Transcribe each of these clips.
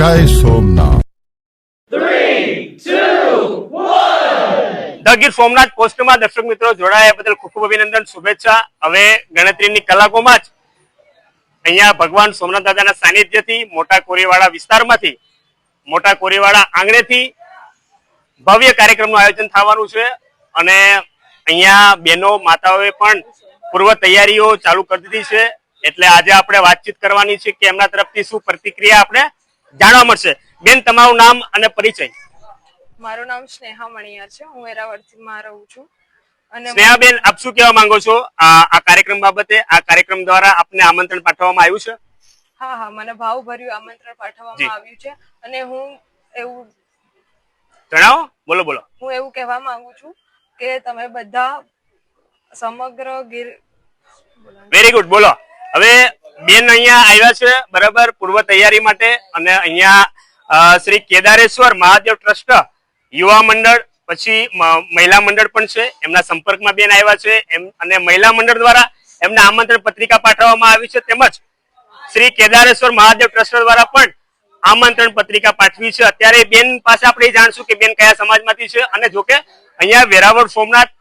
જય સોમનાથ. ગીર સોમનાથ પોસ્ટમાં દર્શક મિત્રો જોડાયા બદલ ખૂબ અભિનંદન, શુભેચ્છા. હવે ગણતરીની કલાકોમાં જ અહીંયા ભગવાન સોમનાથ દાદાના સાનિધ્યથી મોટા કોરીવાડા વિસ્તારમાંથી, મોટા કોરીવાડા આંગણેથી ભવ્ય કાર્યક્રમનું આયોજન થવાનું છે અને અહીંયા બહેનો, માતાઓએ પણ પૂર્વ તૈયારીઓ ચાલુ કરી દીધી છે. એટલે આજે આપણે વાતચીત કરવાની છે કે એમના તરફથી શું પ્રતિક્રિયા આપણે જાણવા મળશે. બેન તમારું નામ અને પરિચય. મારું નામ સ્નેહા મણિયાર છે. હું વેરાવળમાં રહું છું. અને સ્નેહાબેન આપ શું કહેવા માંગો છો? આ આ કાર્યક્રમ બાબતે આ કાર્યક્રમ દ્વારા આપને આમંત્રણ પાઠવવામાં આવ્યું છે? હા હા મને ભાવભર્યું આમંત્રણ પાઠવવામાં આવ્યું છે. અને હું એવું જણાવો. બોલો બોલો. હું એવું કહેવા માંગુ છું કે તમે બધા સમગ્ર ગીર વેરી ગુડ બોલો. હવે બેન અહીંયા આવ્યા છે, બરાબર, પૂર્વ તૈયારી માટે. અને અહીંયા શ્રી કેદારેશ્વર મહાદેવ ટ્રસ્ટ યુવા મંડળ, પછી મહિલા મંડળ પણ છે. એમના સંપર્કમાં બેન આવ્યા છે. એમ, અને મહિલા મંડળ દ્વારા એમને આમંત્રણ પત્રિકા પાઠવવામાં આવી છે. તેમજ શ્રી કેદારેશ્વર મહાદેવ ટ્રસ્ટ દ્વારા પણ આમંત્રણ પત્રિકા પાઠવી છે. અત્યારે બેન પાસે આપણે જાણશું કે બેન કયા સમાજમાંથી છે. અને જોકે અહીંયા વેરાવળ સોમનાથ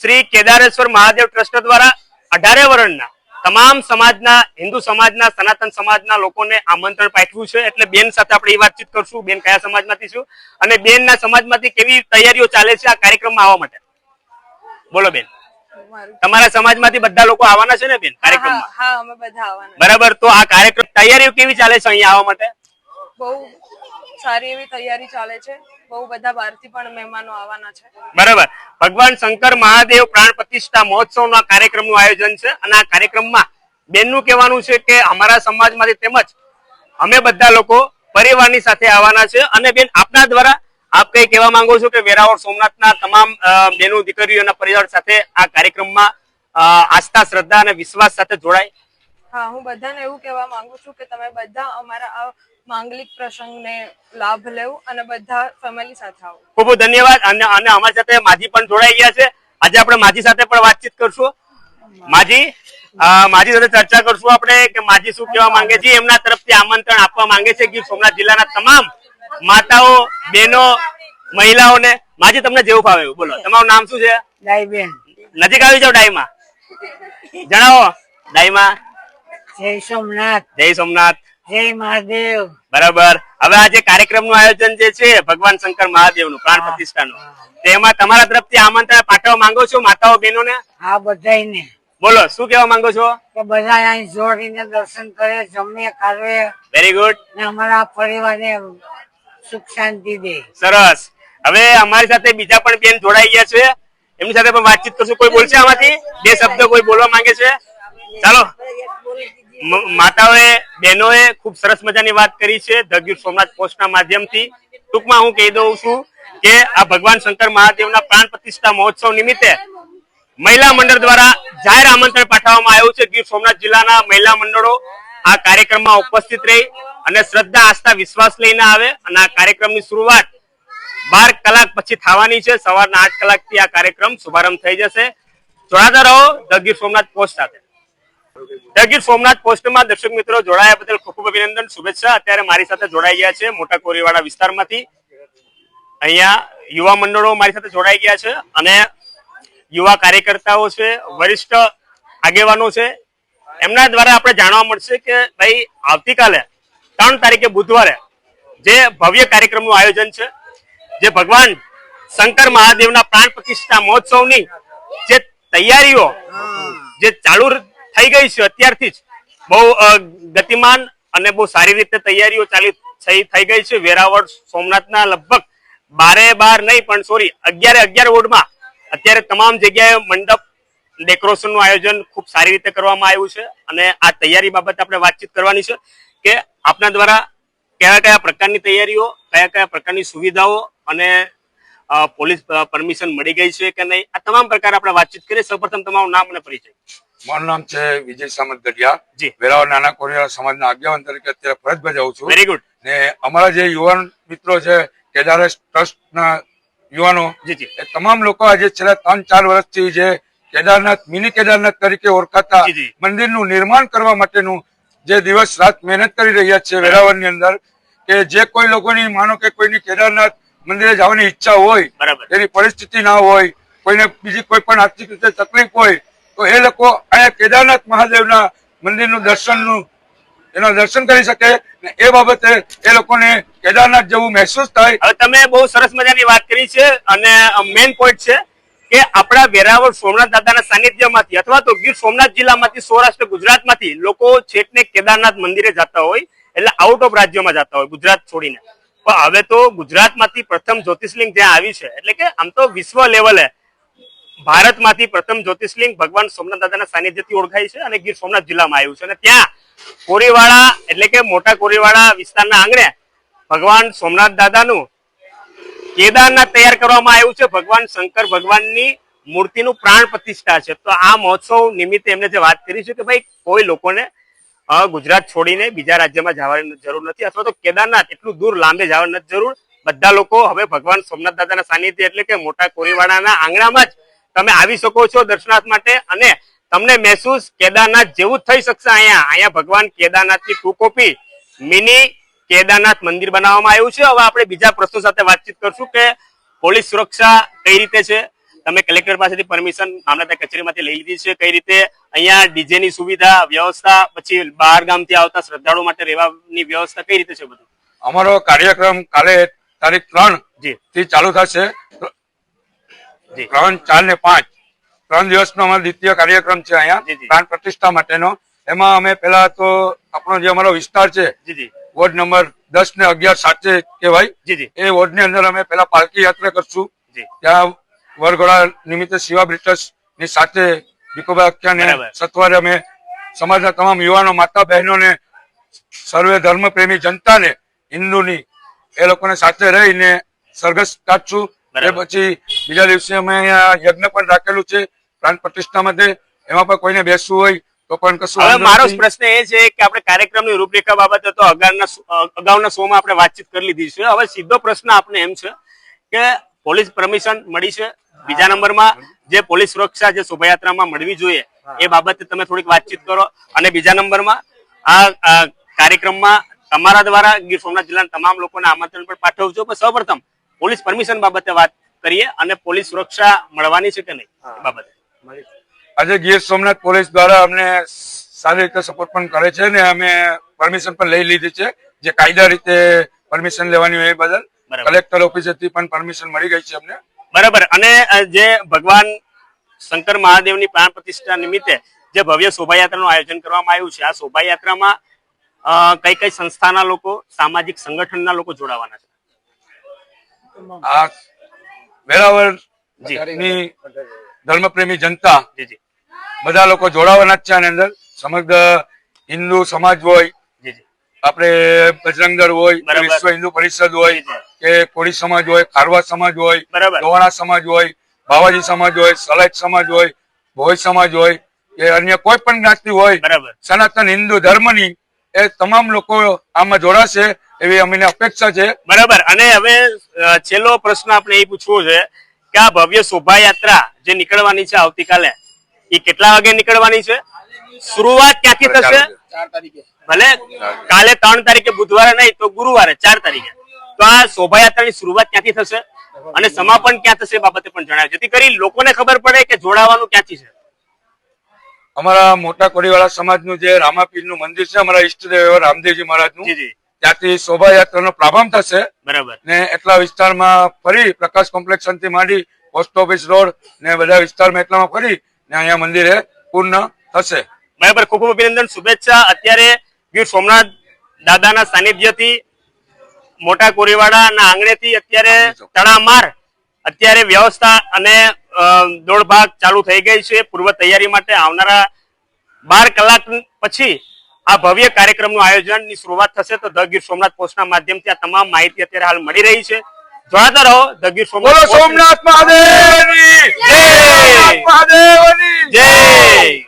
શ્રી કેદારેશ્વર મહાદેવ ટ્રસ્ટ દ્વારા અઢારે વર્ણના તમામ સમાજના હિન્દુ સમાજના સનાતન સમાજના લોકોને આમંત્રણ પાઠવ્યું છે. એટલે બેન સાથે આપણે એ વાતચીત કરશું. બેન કયા સમાજમાંથી છું? અને બેનના સમાજમાંથી કેવી તૈયારીઓ ચાલે છે આ કાર્યક્રમમાં આવવા માટે? બોલો બેન. તમારા તમારા સમાજમાંથી બધા લોકો આવવાના છે ને બેન કાર્યક્રમ કાર્યક્રમમાં? બરાબર તો આ કાર્યક્રમ તૈયારીઓ કેવી ચાલે છે અહીંયા આવવા માટે? બહુ સારી એવી તૈયારી ચાલે છે. બહુ બધા બહારથી પણ મહેમાનો આવવાના છે. બરાબર. ભગવાન શંકર મહાદેવ પ્રાણ પ્રતિષ્ઠા મહોત્સવનો કાર્યક્રમનું આયોજન છે અને આ કાર્યક્રમમાં બેનનું કહેવાનું છે કે અમારા સમાજમાંથી તેમજ અમે બધા લોકો પરિવારની સાથે આવવાના છે. અને બેન, આપના દ્વારા આપ કઈ કહેવા માંગો છો કે વેરાવળ સોમનાથના તમામ બેનો દીકરીઓના પરિવાર સાથે આ કાર્યક્રમમાં આસ્થા, શ્રદ્ધા અને વિશ્વાસ સાથે જોડાય? હા હું બધાને એવું કહેવા માંગુ છું કે તમે બધા અમારા આ માંગલિક પ્રસંગને લાભ લેવું અને બધા ફેમિલી સાથે આવો. ખૂબ ખૂબ ધન્યવાદ. અને અને અમારી સાથે માજી પણ જોડાઈ ગયા છે. આજે આપણે માજી સાથે પણ વાતચીત કરશું. માજી માજી સાથે ચર્ચા કરશું આપણે કે માજી શું કહેવા માંગે છે. એમના તરફથી આમંત્રણ આપવા માંગે છે ગીર સોમનાથ જિલ્લાના તમામ માતાઓ બહેનો મહિલાઓને. માજી તમને જેવું ફાવે એવું. બોલો તમારું નામ શું છે? ડાઈબેન નજીક આવી જાવ ડાઈમાં. જણાવો. ડાઈમાં. જય સોમનાથ. જય સોમનાથ. જય મહાદેવ. બરાબર. હવે આ જે કાર્યક્રમનું આયોજન જે છે ભગવાન શંકર મહાદેવનું પ્રાણ પ્રતિષ્ઠાનું તેમાં તમારા તરફથી આમંત્રણ પાઠવવા માંગો છો માતાઓ બહેનોને? આ બધાયને. બોલો શું કેવા માંગો છો? કે બધા અહીં જોડીને દર્શન કરે જમે કરે વેરી ગુડ ને અમારા પરિવારને સુખ શાંતિ દે. સરસ. હવે અમારી સાથે બીજા પણ બેન જોડાઈ ગયા છે. એમની સાથે પણ વાતચીત કરશું. કોઈ બોલશે આમાંથી? બે શબ્દ કોઈ બોલવા માંગે છે? ચાલો. માતાઓએ, બહેનોએ ખૂબ સરસ મજાની વાત કરી છે ધ ગીર સોમનાથ પોસ્ટના માધ્યમથી. ટૂંકમાં હું કહી દઉં છું કે આ ભગવાન શંકર મહાદેવના પ્રાણ પ્રતિષ્ઠા મહોત્સવ નિમિત્તે મહિલા મંડળ દ્વારા જાહેર આમંત્રણ પાઠવવામાં આવ્યું છે ગીર સોમનાથ જિલ્લાના મહિલા મંડળો આ કાર્યક્રમમાં ઉપસ્થિત રહી અને શ્રદ્ધા, આસ્થા, વિશ્વાસ લઈને આવે અને આ કાર્યક્રમની શરૂઆત બાર કલાક પછી થવાની છે. સવારના આઠ કલાકથી આ કાર્યક્રમ શુભારંભ થઈ જશે. જોડાતા રહો ધ સોમનાથ પોસ્ટ સાથે. ધ સોમનાથ પોસ્ટમાં દર્શક મિત્રો જોડાયા બદલ ખૂબ ખૂબ અભિનંદન, શુભેચ્છા. અત્યારે મારી સાથે જોડાઈ ગયા છે મોટા કોરીવાડા વિસ્તારમાંથી. અહીંયા યુવા મંડળો મારી સાથે જોડાઈ ગયા છે અને યુવા કાર્યકર્તાઓ છે, વરિષ્ઠ આગેવાનો છે. એમના દ્વારા આપણે જાણવા મળશે કે ભાઈ, આવતીકાલે ત્રણ તારીખે બુધવારે જે ભવ્ય કાર્યક્રમનું આયોજન છે, જે ભગવાન શંકર મહાદેવના પ્રાણ પ્રતિષ્ઠા મહોત્સવની જે તૈયારીઓ, જે ચાલુ થઈ ગઈ છે અત્યારથી જ. બહુ ગતિમાન અને બહુ સારી રીતે તૈયારીઓ ચાલી થઈ થઈ ગઈ છે. વેરાવળ, સોમનાથના લગભગ બારે બાર નહીં, પણ સોરી અગિયારે અગિયાર વોર્ડમાં. અત્યારે તમામ જગ્યાએ મંડપ ડેકોરેશનનું આયોજન ખૂબ સારી રીતે કરવામાં આવ્યું છે. અને આ તૈયારી બાબતે આપણે વાતચીત કરવાની છે કે આપના દ્વારા કયા કયા પ્રકારની તૈયારીઓ, કયા કયા પ્રકારની સુવિધાઓ અને પોલીસ પરમિશન મળી ગઈ છે કે નહીં, આ તમામ પ્રકાર આપણે વાતચીત કરીએ. સૌપ્રથમ તમારું નામ અને પરિચય. મારું નામ છે વિજય સામંત ગઢિયા. વેરાવળ નાના કોરિયા સમાજના આગેવાન તરીકે અત્યારે ફરજ બજાવું છું. વેરી ગુડ ને અમારા જે યુવાન મિત્રો છે કેદારેશ ટ્રસ્ટના યુવાનો એ તમામ લોકો આજે છેલ્લા ત્રણ ચાર વર્ષથી જે કેદારનાથ મિની કેદારનાથ તરીકે ઓળખાતા. મંદિરનું નિર્માણ કરવા માટેનું જે દિવસ રાત મહેનત કરી રહ્યા છે વેરાવળની અંદર કે જે કોઈ લોકોની માનો કે કોઈની કેદારનાથ મંદિરે જવાની ઈચ્છા હોય એની પરિસ્થિતિ ના હોય કોઈને બીજી કોઈ પણ આર્થિક રીતે તકલીફ હોય તો એ લોકો અહીંયા કેદારનાથ મહાદેવના મંદિરનું દર્શનનું, એના દર્શન કરી શકે ને એ બાબતે એ લોકોને કેદારનાથ જેવું મહેસૂસ થાય. હવે તમે બહુ સરસ મજાની વાત કરી છે અને મેઇન પોઈન્ટ છે કે આપણા વેરાવળ સોમનાથ દાદાના સાનિધ્યમાંથી અથવા તો ગીર સોમનાથ જિલ્લામાંથી સૌરાષ્ટ્ર ગુજરાતમાંથી લોકો છેકને કેદારનાથ મંદિરે જતા હોય, એટલે આઉટ ઓફ રાજ્યમાં જતા હોય, ગુજરાત છોડીને. પણ હવે તો ગુજરાતમાંથી પ્રથમ જ્યોતિષલિંગ જ્યાં આવી છે. એટલે કે આમ તો વિશ્વ લેવલે ભારતમાંથી પ્રથમ જ્યોતિષલિંગ ભગવાન સોમનાથ દાદાના સાનિધ્યથી ઓળખાય છે અને ગીર સોમનાથ જિલ્લામાં આવ્યું છે. અને ત્યાં કોરીવાડા એટલે કે મોટા કોરીવાડા વિસ્તારના આંગણે ભગવાન સોમનાથ દાદાનું કેદારનાથ તૈયાર કરવામાં આવ્યું છે. ભગવાન શંકર ભગવાનની મૂર્તિનું પ્રાણ પ્રતિષ્ઠા છે. તો આ મહોત્સવ નિમિત્તે એમને જે વાત કરી છે કે ભાઈ કોઈ લોકોને ગુજરાત છોડીને બીજા રાજ્યમાં જવાની જરૂર નથી અથવા તો કેદારનાથ એટલું દૂર લાંબે જવાની જરૂર. બધા લોકો હવે ભગવાન સોમનાથ દાદાના સાનિધ્ય એટલે કે મોટા કોરીવાડાના આંગણામાં જ તમે આવી શકો છો દર્શનાર્થ માટે અને તમને મહેસૂસ કેદારનાથ જેવું થઈ શકશે અહીંયા. અહીંયા ભગવાન કેદારનાથની ટુ કોપી મિની કેદારનાથ મંદિર બનાવવામાં આવ્યું છે. હવે આપણે બીજા પ્રશ્નો સાથે વાતચીત કરશું કે પોલીસ સુરક્ષા કઈ રીતે છે? તમે કલેક્ટર પાસેથી પરમિશન મામલતદાર કચેરીમાંથી લઈ લીધી છે. કઈ રીતે? અહીંયા ડીજે ની સુવિધા વ્યવસ્થા પછી બહાર ગામથી આવતા શ્રદ્ધાળુ માટે રહેવાની વ્યવસ્થા કઈ રીતે છે બધું? અમારો કાર્યક્રમ કાલે તારીખ ત્રણ જી. થી ચાલુ થશે. ત્રણ ચાર ને પાંચ. ત્રણ દિવસનો અમારો દ્વિતીય કાર્યક્રમ છે અહીંયા. પ્રાણ પ્રતિષ્ઠા માટેનો. એમાં અમે પેલા તો આપણો જે અમારો વિસ્તાર છે વોર્ડ નંબર દસ ને અગિયાર સાચે કહેવાય. એ વોર્ડની અંદર અમે પેલા પાલકી યાત્રા કરશું. ત્યાં વરઘોડા નિમિત્તે શિવા બ્રિટર્સની સાથે ભીખુભાઈ અખ્યાને સત્વારે સત્વરે અમે સમાજના તમામ યુવાનો માતા બહેનોને સર્વે ધર્મ પ્રેમી જનતાને હિન્દુની એ લોકોને સાથે રહીને સરઘસ કાઢશું. એ. પછી બીજા દિવસે અમે અહીંયા યજ્ઞ પણ રાખેલું છે પ્રાણ પ્રતિષ્ઠા માટે. એમાં પણ કોઈને બેસવું હોય તો પણ કશું હવે મારો. પ્રશ્ન એ છે કે આપણે કાર્યક્રમની રૂપરેખા બાબતે તો અગાઉના અગાઉના શોમાં આપણે વાતચીત કરી લીધી છે. હવે સીધો પ્રશ્ન આપણે એમ છે કે પોલીસ પરમિશન મળી છે બીજા નંબરમાં. જે પોલીસ સુરક્ષા જે શોભાયાત્રામાં મળવી જોઈએ એ બાબતે તમે થોડીક વાતચીત કરો. અને બીજા નંબરમાં આ આ કાર્યક્રમમાં તમારા દ્વારા ગીર સોમનાથ જિલ્લાના તમામ લોકોને આમંત્રણ પણ પાઠવજો. પણ સૌપ્રથમ પોલીસ પરમિશન બાબતે વાત કરીએ અને પોલીસ સુરક્ષા મળવાની છે કે નહીં બાબતે. આજે ગીર સોમનાથ પોલીસ દ્વારા અમને સારી રીતે સપોર્ટ પણ કરે છે ને અમે પરમિશન પણ લઈ લીધી છે. જે કાયદા રીતે પરમિશન લેવાની હોય એ બદલ. બરાબર. કલેક્ટર ઓફિસેથી પણ પરમિશન મળી ગઈ છે અમને. બરાબર. અને જે ભગવાન શંકર મહાદેવની પ્રાણ પ્રતિષ્ઠા નિમિત્તે જે ભવ્ય શોભાયાત્રાનું આયોજન કરવામાં આવ્યું છે આ શોભાયાત્રામાં અ, કઈ કઈ સંસ્થાના લોકો સામાજિક સંગઠનના લોકો જોડાવાના છે? આ વેરાવળની ધર્મપ્રેમી જનતા બધા લોકો જોડાવાના જ છે આની અંદર. સમગ્ર હિન્દુ સમાજ હોય આપણે બજરંગ દળ હોય વિશ્વ હિન્દુ પરિષદ હોય. કે કોળી સમાજ હોય ખારવા સમાજ હોય બરાબર. સમાજ હોય બાવાજી સમાજ હોય સલાજ સમાજ હોય ભોય સમાજ હોય કે અન્ય કોઈ પણ જ્ઞાતિ હોય સનાતન હિન્દુ ધર્મની એ તમામ લોકો આમાં જોડાશે. એવી અમને અપેક્ષા છે. બરાબર. અને હવે છેલ્લો પ્રશ્ન આપણે એ પૂછવો છે કે આ ભવ્ય શોભાયાત્રા જે નીકળવાની છે આવતીકાલે એ કેટલા વાગે નીકળવાની છે? શરૂઆત ક્યાંથી થશે? ભલે કાલે ત્રણ તારીખે બુધવારે નહીં તો ગુરુવારે ચાર તારીખે. તો આ શોભાયાત્રાની શરૂઆત ક્યાંથી થશે? અને સમાપન ક્યાં થશે બાબતે પણ જણાવ્યું જેથી કરી લોકોને ખબર પડે કે જોડાવાનું ક્યાંથી છે. અમારા મોટા કોળીવાળા સમાજનું જે રામાપીરનું મંદિર છે અમારા ઈષ્ટદેવ રામદેવજી મહારાજનું. જી જી. ત્યાંથી શોભાયાત્રાનો પ્રારંભ થશે. બરાબર. ને એટલા વિસ્તારમાં ફરી પ્રકાશ કોમ્પ્લેક્સથી માંડી પોસ્ટ ઓફિસ રોડ ને બધા વિસ્તારમાં એટલામાં ફરી ને અહીંયા મંદિરે પૂર્ણ થશે. બરાબર ખૂબ ખૂબ અભિનંદન શુભેચ્છા. અત્યારે ગીર સોમનાથ દાદાના સાનિધ્યથી મોટા કોરીવાડાના આંગણેથી અત્યારે તણામાર અત્યારે વ્યવસ્થા અને દોડભાગ ચાલુ થઈ ગઈ છે. પૂર્વ તૈયારી માટે આવનારા બાર કલાક પછી આ ભવ્ય કાર્યક્રમનું આયોજનની શરૂઆત થશે તો ધ ગીર સોમનાથ પોસ્ટના માધ્યમથી આ તમામ માહિતી અત્યારે હાલ મળી રહી છે. જોડાતા રહો ધ ગીર સોમનાથ સોમનાથ મહાદેવની! જય! મહાદેવની! જય!